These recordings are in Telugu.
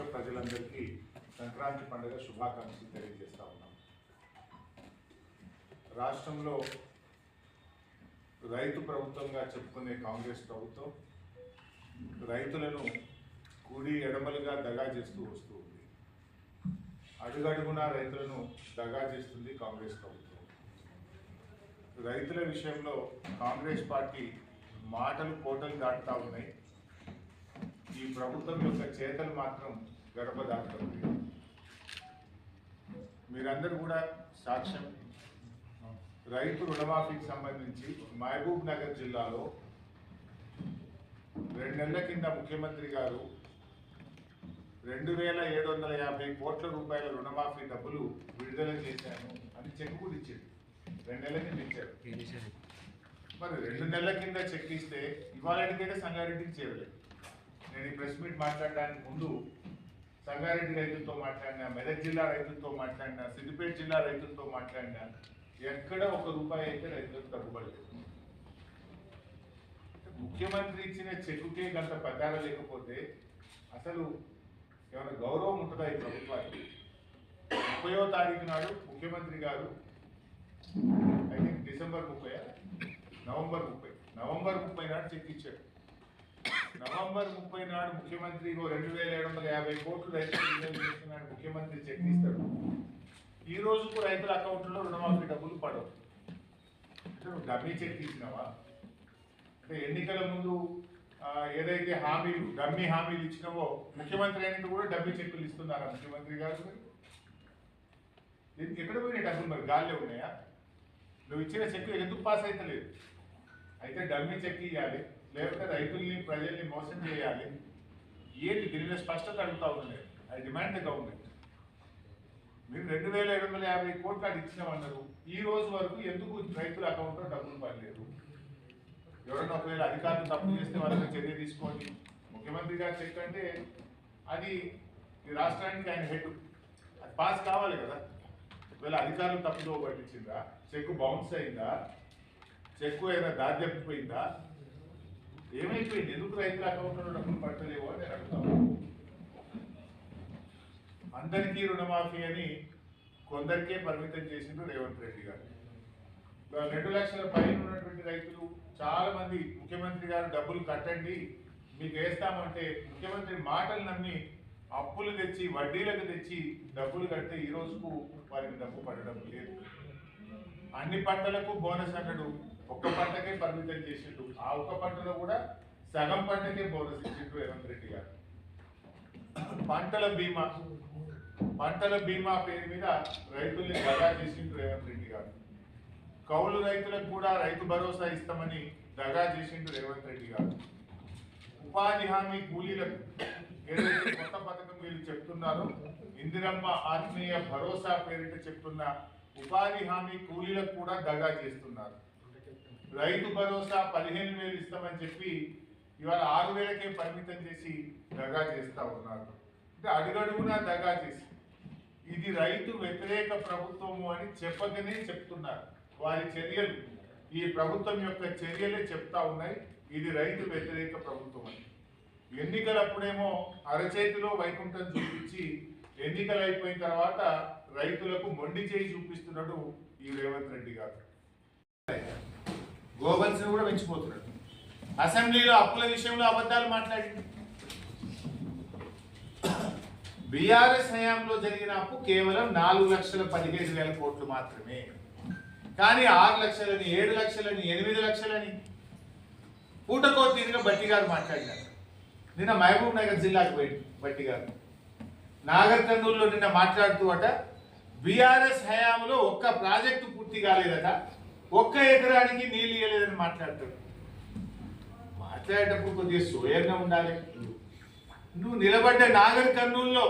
రాష్ట్ర ప్రజలందరికీ సంక్రాంతి పండుగ శుభాకాంక్షలు తెలియజేస్తా ఉన్నాం. రాష్ట్రంలో రైతు ప్రభుత్వంగా చెప్పుకునే కాంగ్రెస్ ప్రభుత్వం రైతులను కూడి ఎడమలుగా దగా చేస్తూ వస్తూ ఉంది. అడుగడుగునా రైతులను దగా చేస్తుంది కాంగ్రెస్ ప్రభుత్వం. రైతుల విషయంలో కాంగ్రెస్ పార్టీ మాటలు కోటలు దాటుతా ఉన్నాయి. ఈ ప్రభుత్వం యొక్క చేతలు మాత్రం గడప మీరందరూ కూడా సాక్ష్యం. రైతు రుణమాఫీకి సంబంధించి మహబూబ్ నగర్ జిల్లాలో రెండు నెలల కింద ముఖ్యమంత్రి గారు రెండు వేల ఏడు వందల యాభై కోట్ల రూపాయల రుణమాఫీ డబ్బులు విడుదల చేశాను అని చెక్ కూడా ఇచ్చారు. రెండు నెలల కింద ఇచ్చారు. మరి రెండు నెలల కింద చెక్ ఇస్తే ఇవాళకైతే సంగారెడ్డికి చేరలేదు. నేను ఈ ప్రెస్ మీట్ మాట్లాడడానికి ముందు సంగారెడ్డి రైతులతో మాట్లాడినా మెదక్ జిల్లా రైతులతో మాట్లాడినా సిద్దిపేట జిల్లా రైతులతో మాట్లాడినా ఎక్కడ ఒక రూపాయి అయితే రైతులకు తగ్గుపడలేదు ముఖ్యమంత్రి ఇచ్చిన చెక్కుకే గంత పెద్దాల లేకపోతే అసలు ఏమైనా గౌరవం ఉంటుందా ఈ ప్రభుత్వానికి? ముప్పయో తారీఖు నాడు ముఖ్యమంత్రి గారు ఐ థింక్ డిసెంబర్ ముప్పై నవంబర్ ముప్పై. నవంబర్ ముప్పై నాడు చెక్ ఇచ్చాడు నవంబర్ ముప్పై నాడు ముఖ్యమంత్రి రెండు వేల ఏడు వందల యాభై కోట్లు రైతులు ముఖ్యమంత్రి చెక్ ఇస్తాడు ఈ రోజుకు రైతుల అకౌంట్లో రుణమాఫీ డబ్బులు పడవు. అంటే నువ్వు డమ్మీ చెక్ ఇచ్చినావా? అంటే ఎన్నికల ముందు ఏదైతే హామీలు డమ్మీ హామీలు ఇచ్చినావో ముఖ్యమంత్రి అయినట్టు కూడా డమ్మీ చెక్కులు ఇస్తున్నారా ముఖ్యమంత్రి గారు దీనికి ఎక్కడ పోయినాయి డబ్బులు మరి? గాల్లో ఉన్నాయా? నువ్వు ఇచ్చిన చెక్కు ఎందుకు పాస్ అయితే లేదు అయితే డమ్మీ చెక్ ఇవ్వాలి లేకపోతే రైతుల్ని ప్రజల్ని మోసం చేయాలి. ఏంటి దీని మీద స్పష్టత అడుగుతా ఉన్నాయి ఐ డిమాండ్ ద గవర్నమెంట్ మీరు రెండు వేల ఏడు వందల యాభై కోట్లు అది ఇచ్చినామన్నారు. ఈ రోజు వరకు ఎందుకు రైతుల అకౌంట్లో డబ్బులు పడలేదు? ఎవరైనా ఒకవేళ అధికారులు తప్పు చేస్తే వాళ్ళకి చర్య తీసుకోండి. ముఖ్యమంత్రి గారు చెక్ అంటే అది ఈ రాష్ట్రానికి ఆయన హెడ్ అది పాస్ కావాలి కదా. ఒకవేళ అధికారులు తప్పుదో పట్టించిందా చెక్ బౌన్స్ అయిందా? చెక్కు ఏదైనా దాద్యపోయిందా ఏమైపోయింది? ఎందుకు రైతుల అకౌంట్లో డబ్బులు పట్టలేవు అని నేను అడుగుతాను అందరికీ రుణమాఫీ అని కొందరికే పరిమితం చేసిండ్రు రేవంత్ రెడ్డి గారు. రెండు లక్షల పైన ఉన్నటువంటి రైతులు చాలా మంది ముఖ్యమంత్రి గారు డబ్బులు కట్టండి మీకు వేస్తామంటే ముఖ్యమంత్రి మాటలు నమ్మి అప్పులు తెచ్చి వడ్డీలకు తెచ్చి డబ్బులు కడితే ఈ రోజుకు వారికి డబ్బు పడడం లేదు. అన్ని పంటలకు బోనస్ అన్నాడు ఒక్క పంటకే పరిమితం చేసిండు. ఆ ఒక్క పంటలో కూడా సగం పంటకే బోనస్ ఇచ్చిండు రేవంత్ రెడ్డి గారు. పంటల బీమా పంటల బీమా పేరు మీద రైతుల్ని దగా చేసిండు రేవంత్ రెడ్డి గారు. కౌలు రైతులకు కూడా రైతు భరోసా ఇస్తామని దగా చేసిండు రేవంత్ రెడ్డి గారు. ఉపాధి హామీ కూలీలకు ఏదైతే కొత్త పథకం వీళ్ళు చెప్తున్నారో ఇందిరమ్మ ఆత్మీయ భరోసా పేరిట చెప్తున్న ఉపాధి హామీ కూలీలకు కూడా దగా చేస్తున్నారు. రైతు భరోసా పదిహేను వేలు ఇస్తామని చెప్పి ఇవాళ ఆరు వేలకే పరిమితం చేసి దగా చేస్తూ ఉన్నారు. అంటే అడుగడుగునా దగా చేసి. ఇది రైతు వ్యతిరేక ప్రభుత్వము అని చెప్పకనే చెప్తున్నారు. వారి చర్యలు ఈ ప్రభుత్వం యొక్క చర్యలే చెప్తా ఉన్నాయి. ఇది రైతు వ్యతిరేక ప్రభుత్వం అని. ఎన్నికలప్పుడేమో అరచేతిలో వైకుంఠం చూపించి ఎన్నికలు అయిపోయిన తర్వాత రైతులకు మొండి చేయి చూపిస్తున్నాడు ఈ రేవంత్ రెడ్డి గారు. గోబల్స్ కూడా పెంచిపోతున్నాడు అసెంబ్లీలో అప్పుల విషయంలో అబద్ధాలు మాట్లాడింది. బీఆర్ఎస్ హయాంలో జరిగిన అప్పు కేవలం నాలుగు లక్షల పదిహేను వేల కోట్లు మాత్రమే. కానీ ఆరు లక్షలని ఏడు లక్షలని ఎనిమిది లక్షలని పూటకో తీరుగా బట్టి గారు మాట్లాడినారు. నిన్న మహబూబ్ నగర్ జిల్లాకు పోయి బట్టి గారు. నాగర్ కర్నూలులో నిన్న మాట్లాడుతూ అట బీఆర్ఎస్ హయాంలో ఒక్క ప్రాజెక్టు పూర్తి కాలేదట. ఒక్క ఎకరానికి నీళ్ళు ఇవ్వలేదని మాట్లాడతాడు. మాట్లాడేటప్పుడు కొద్దిగా సోయంగా ఉండాలి. నువ్వు నిలబడ్డ నాగర్ కర్నూల్లో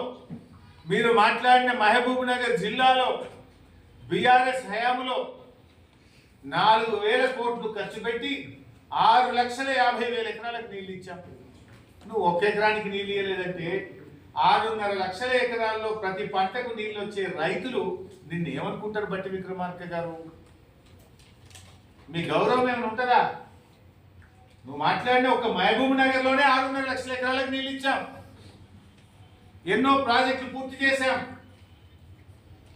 మీరు మాట్లాడిన మహబూబ్ నగర్ జిల్లాలో బీఆర్ఎస్ హయాంలో నాలుగు వేల కోట్లు ఖర్చు పెట్టి ఆరు లక్షల యాభై వేల ఎకరాలకు నీళ్ళు ఇచ్చాం. నువ్వు ఒక ఎకరానికి నీళ్ళు ఇవ్వలేదంటే ఆరున్నర లక్షల ఎకరాల్లో ప్రతి పంటకు నీళ్ళు వచ్చే రైతులు నిన్ను ఏమనుకుంటారు బట్టి విక్రమార్క గారు? మీ గౌరవం ఏమైనా ఉంటుందా? నువ్వు మాట్లాడిన ఒక మహబూబ్ నగర్లోనే ఆరున్నర లక్షల ఎకరాలకు నీళ్ళు ఇచ్చాం. ఎన్నో ప్రాజెక్టులు పూర్తి చేశాం.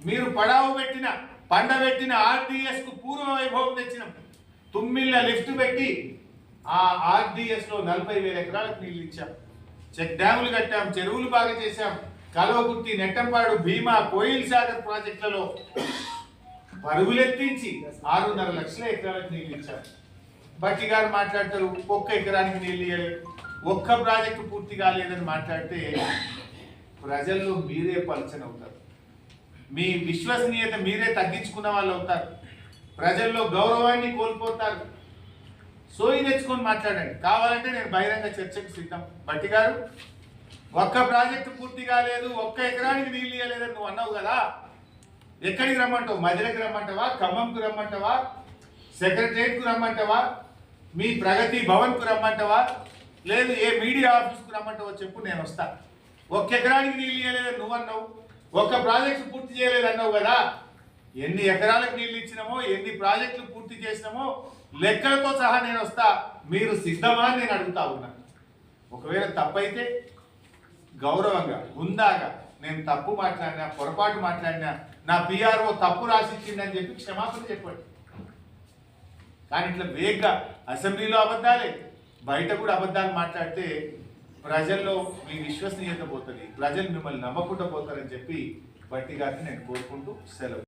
మీరు పడావు పెట్టిన పండబెట్టిన ఆర్డిఎస్కు పూర్వ వైభవం తెచ్చినాం. తుమ్మిళ్ళ లిఫ్ట్ పెట్టి ఆ ఆర్డిఎస్లో నలభై వేల ఎకరాలకు నీళ్ళు ఇచ్చాం. చెక్ డ్యాములు కట్టాం చెరువులు బాగా చేశాం. కలవకుర్తి నెట్టంపాడు భీమా కోయిల్ సాగర్ ప్రాజెక్టులలో పరుగులెత్తించి ఆరున్నర లక్షల ఎకరాలకు నీళ్ళు ఇచ్చారు. బట్టి గారు మాట్లాడతారు ఒక్క ఎకరానికి నీళ్ళు ఇవ్వలేదు ఒక్క ప్రాజెక్టు పూర్తి కాలేదని మాట్లాడితే ప్రజల్లో మీరే పలచన అవుతారు. మీ విశ్వసనీయత మీరే తగ్గించుకున్న వాళ్ళు అవుతారు. ప్రజల్లో గౌరవాన్ని కోల్పోతారు. సోయి తెచ్చుకొని మాట్లాడండి. కావాలంటే నేను బహిరంగ చర్చకు సిద్ధం. బట్టి గారు ఒక్క ప్రాజెక్టు పూర్తి కాలేదు ఒక్క ఎకరానికి నీళ్ళు ఇవ్వలేదని నువ్వు అన్నావు కదా. ఎక్కడికి రమ్మంటావు? మదిరకు రమ్మంటావా? ఖమ్మంకు రమ్మంటావా? సెక్రటరియట్కు రమ్మంటావా? మీ ప్రగతి భవన్కు రమ్మంటావా? లేదు ఏ మీడియా ఆఫీస్కు రమ్మంటావో చెప్పు నేను వస్తా. ఒక్క ఎకరానికి నీళ్ళు ఇవ్వలేదని నువ్వు అన్నావు. ఒక్క ప్రాజెక్టు పూర్తి చేయలేదు అన్నావు కదా. ఎన్ని ఎకరాలకు నీళ్ళు ఇచ్చినామో ఎన్ని ప్రాజెక్టులు పూర్తి చేసినామో లెక్కలతో సహా నేను వస్తా. మీరు సిద్ధమా నేను అడుగుతా ఉన్నా. ఒకవేళ తప్పైతే గౌరవంగా హుందాగా నేను తప్పు మాట్లాడినా పొరపాటు మాట్లాడినా నా పిఆర్ఓ తప్పు రాసిచ్చిందని చెప్పి క్షమాపణ చెప్పండి. కానీ ఇట్లా వేగ్గా అసెంబ్లీలో అబద్ధాలే బయట కూడా అబద్ధాలు మాట్లాడితే ప్రజల్లో మీ విశ్వసనీయత పోతుంది ప్రజలు మిమ్మల్ని నమ్మకుండా పోతారని చెప్పి బట్టి గారిని నేను కోరుకుంటూ సెలవు.